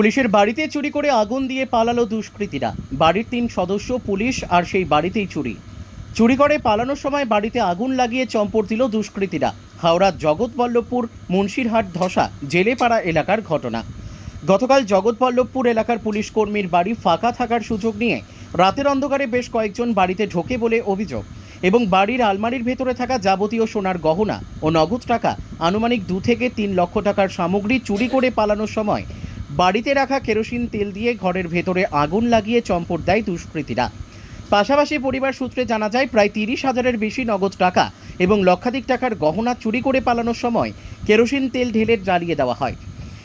পুলিশের বাড়িতে চুরি করে আগুন দিয়ে পালালো দুষ্কৃতীরা। বাড়ির তিন সদস্য, পুলিশ আর সেই বাড়িতেই চুরি। চুরি করে পালানোর সময় বাড়িতে আগুন লাগিয়ে চম্পট দিল দুষ্কৃতীরা। হাওড়ার জগৎবল্লভপুর, মুন্সিরহাট, ধসা, জেলেপাড়া এলাকার ঘটনা। গতকাল জগৎবল্লভপুর এলাকার পুলিশ কর্মীর বাড়ি ফাঁকা থাকার সুযোগ নিয়ে রাতের অন্ধকারে বেশ কয়েকজন বাড়িতে ঢোকে বলে অভিযোগ এবং বাড়ির আলমারির ভেতরে থাকা যাবতীয় সোনার গহনা ও নগদ টাকা আনুমানিক দু থেকে তিন লক্ষ টাকার সামগ্রী চুরি করে পালানোর সময় বাড়িতে রাখা কেরোসিন তেল দিয়ে ঘরের ভেতরে আগুন লাগিয়ে চম্পট দেয় দুষ্কৃতীরা। পাশাপাশি পরিবার সূত্রে জানা যায়, প্রায় তিরিশ হাজারের বেশি নগদ টাকা এবং লক্ষাধিক টাকার গহনা চুরি করে পালানোর সময় কেরোসিন তেল ঢেলে জ্বালিয়ে দেওয়া হয়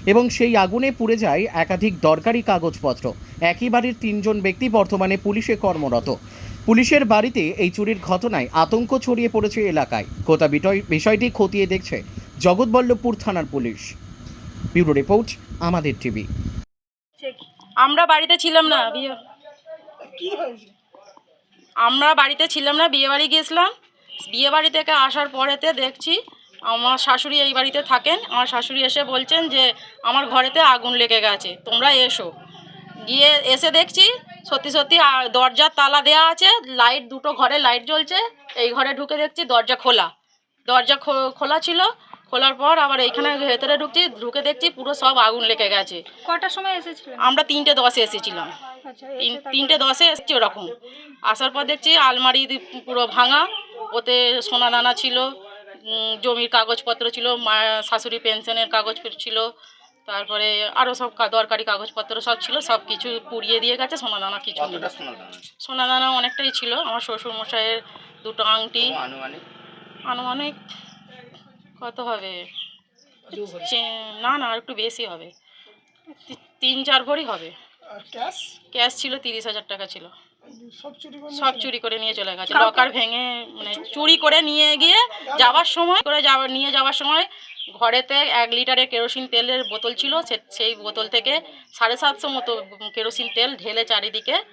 এবং সেই আগুনে পুড়ে যায় একাধিক দরকারি কাগজপত্র। একই বাড়ির তিনজন ব্যক্তি বর্তমানে পুলিশে কর্মরত। পুলিশের বাড়িতে এই চুরির ঘটনায় আতঙ্ক ছড়িয়ে পড়েছে এলাকায়। গোটা বিষয়টি খতিয়ে দেখছে জগৎবল্লভপুর থানার পুলিশ। ব্যুরো রিপোর্ট আমাদের টিভি আমরা বাড়িতে ছিলাম না বিয়ে কি হয়েছে? আমরা বাড়িতে ছিলাম না বিয়ে বাড়ি গিয়েছিলাম। বিয়ে বাড়ি থেকে আসার পরেতে দেখছি আমার শাশুড়ি এই বাড়িতে থাকেন। আমার শাশুড়ি এসে বলছেন যে আমার ঘরেতে আগুন লেগে গেছে তোমরা এসো। গিয়ে এসে দেখছি সত্যি সত্যি দরজার তালা দেওয়া আছে লাইট দুটো ঘরে লাইট জ্বলছে। এই ঘরে ঢুকে দেখছি দরজা খোলা। দরজা খো- খোলা ছিল। খোলার পর আবার এইখানে ভেতরে ঢুকছি ঢুকে দেখছি পুরো সব আগুন লেগে গেছে। কটার সময় এসেছিলেন? আমরা তিনটে দশে এসেছিলাম। আচ্ছা তিন তিনটে দশে এসছে ওরকম। আসার পর দেখছি আলমারি পুরো ভাঙা ওতে সোনা দানা ছিল জমির কাগজপত্র ছিল মা শাশুড়ি পেনশনের কাগজপত্র ছিল তারপরে আরও সব দরকারি কাগজপত্র সব ছিল সব কিছু পুড়িয়ে দিয়ে গেছে সোনা দানা কিছু নেই। কতটা সোনার দাম আছে? সোনা দানা অনেকটাই ছিল আমার শ্বশুর মশাইয়ের দুটো আংটি। আনুমানিক? আনুমানিক কত হবে। চে- না না আর একটু বেশি হবে। তিন চার ভরি হবে। ক্যাশ? ক্যাশ ছিল তিরিশ হাজার টাকা ছিল। সব চুরি করে সব চুরি করে নিয়ে চলে গেছে। লকার ভেঙে মানে চুরি করে নিয়ে গিয়ে যাওয়ার সময় করে যাওয়ার নিয়ে যাওয়ার সময় ঘরেতে এক লিটারের কেরোসিন তেলের বোতল ছিল। সে- সেই বোতল থেকে সাড়ে সাতশো মতো কেরোসিন তেল ঢেলে চারিদিকে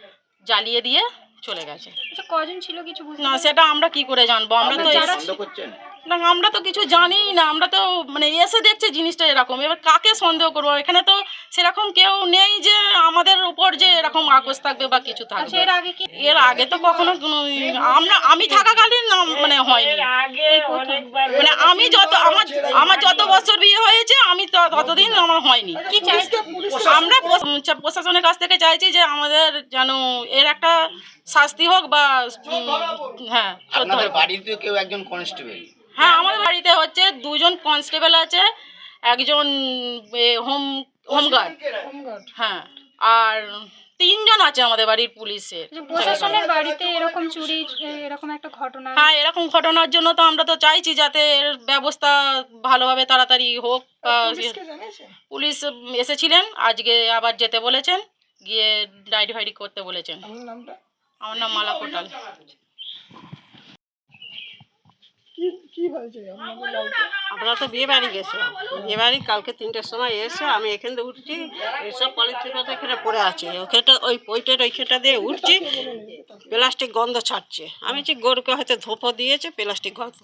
জ্বালিয়ে দিয়ে চলে গেছে। আচ্ছা কজন ছিল কিছু না সেটা আমরা কি করে জানব? আমরা তো না, আমরা তো কিছু জানি না, আমরা তো মানে এসে দেখছি জিনিসটা এরকম। এবার কাকে সন্দেহ করব? এখানে তো সেরকম কেউ নেই যে আমাদের উপর যে এরকম আকোশ থাকবে বা কিছু আচ্ছা থাকবে। এর আগে কি এর আগে তো কখনো আমরা আমি থাকাকালীন মানে হয়নি। মানে আমি যত আমার আমার যত বছর বিয়ে হয়েছে আমি তো- ততদিন আমার হয়নি। কি চাইছে আমরা প্রশাসনের কাছ থেকে চাইছি যে আমাদের যেন এর একটা শাস্তি হোক বা হ্যাঁ আপনাদের বাড়িতে কেউ একজন কনস্টেবল হ্যাঁ আমাদের বাড়িতে হচ্ছে দুজন কনস্টেবল আছে। একজন হোম হোমগার্ড। হ্যাঁ। আর তিনজন আছে আমাদের বাড়ির পুলিশের। প্রশাসনের বাড়িতে এরকম চুরি এরকম একটা ঘটনা। হ্যাঁ এরকম ঘটনার জন্য তো আমরা তো চাইছি যাতে এর ব্যবস্থা ভালোভাবে তাড়াতাড়ি হোক। পুলিশ এসেছিলেন আজকে আবার যেতে বলেছেন গিয়ে ডায়েরি ফাইরি করতে বলেছেন। আমার আমার নাম মালা কোটাল। কি কি হয়েছে আমরা তো বিয়ে বাড়ি গেছিলাম বিয়ে বাড়ি কালকে তিনটের সময় এসে আমি এখান থেকে উঠছি এইসব পলিথিনটা এখানে পড়ে আছে। ওখানটা ওই পইটের ওইখানটা দিয়ে উঠছি প্লাস্টিক গন্ধ ছাড়ছে। আমি যে গরুকে হয়তো ধোপো দিয়েছে প্লাস্টিক গন্ধ।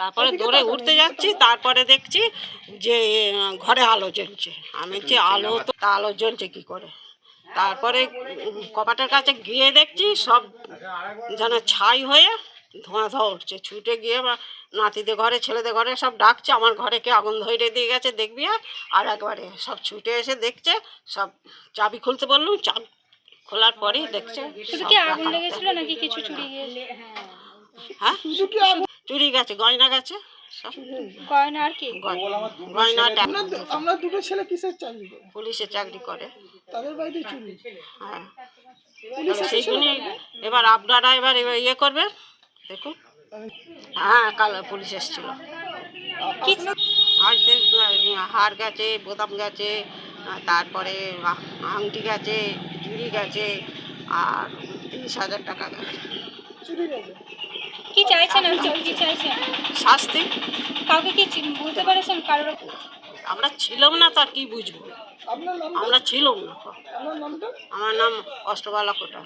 তারপরে দৌড়ে উঠতে যাচ্ছি তারপরে দেখছি যে ঘরে আলো জ্বলছে। আমি যে আলো তো তা আলো জ্বলছে কি করে? তারপরে কপাটের কাছে গিয়ে দেখছি সব যেন ছাই হয়ে ধোঁয়া ধোঁয়া উঠছে। ছুটে গিয়ে বা নাতিদের ঘরে ছেলেদের ঘরে সব ডাকছে আমার ঘরে কে আগুন ধরে দিয়ে গেছে দেখবি আর? আর একবারে সব ছুটে এসে দেখছে সব চাবি খুলতে বললুম চাবি খোলার পরেই দেখছে শুধু কি আগুন লেগেছিল নাকি কিছু চুরি গিয়েছে? হ্যাঁ? শুধু কি চুরি গেছে গয়না গেছে সব। গয়না আর কি? গয়না আমরা দুটো ছেলে কিসের চাকরি করে? পুলিশে চাকরি করে। তাদের বাড়িতে চুরি। হ্যাঁ। সেই জন্যই এবার আপনারা এবার এবার ইয়ে করবেন দেখুন। হ্যাঁ কাল পুলিশ এসেছিল। কি? আর দেখ হার গেছে বোতাম গেছে তারপরে আংটি গেছে চুড়ি গেছে আর তিরিশ হাজার টাকা গেছে। কি চাইছেন কি চাইছেন? শাস্তি? কাউকে কি বুঝতে পেরেছেন কারোর? আমরা ছিলাম না তো আর কি বুঝব? আমরা ছিলাম না। আমার নাম অষ্টবালা কোটা।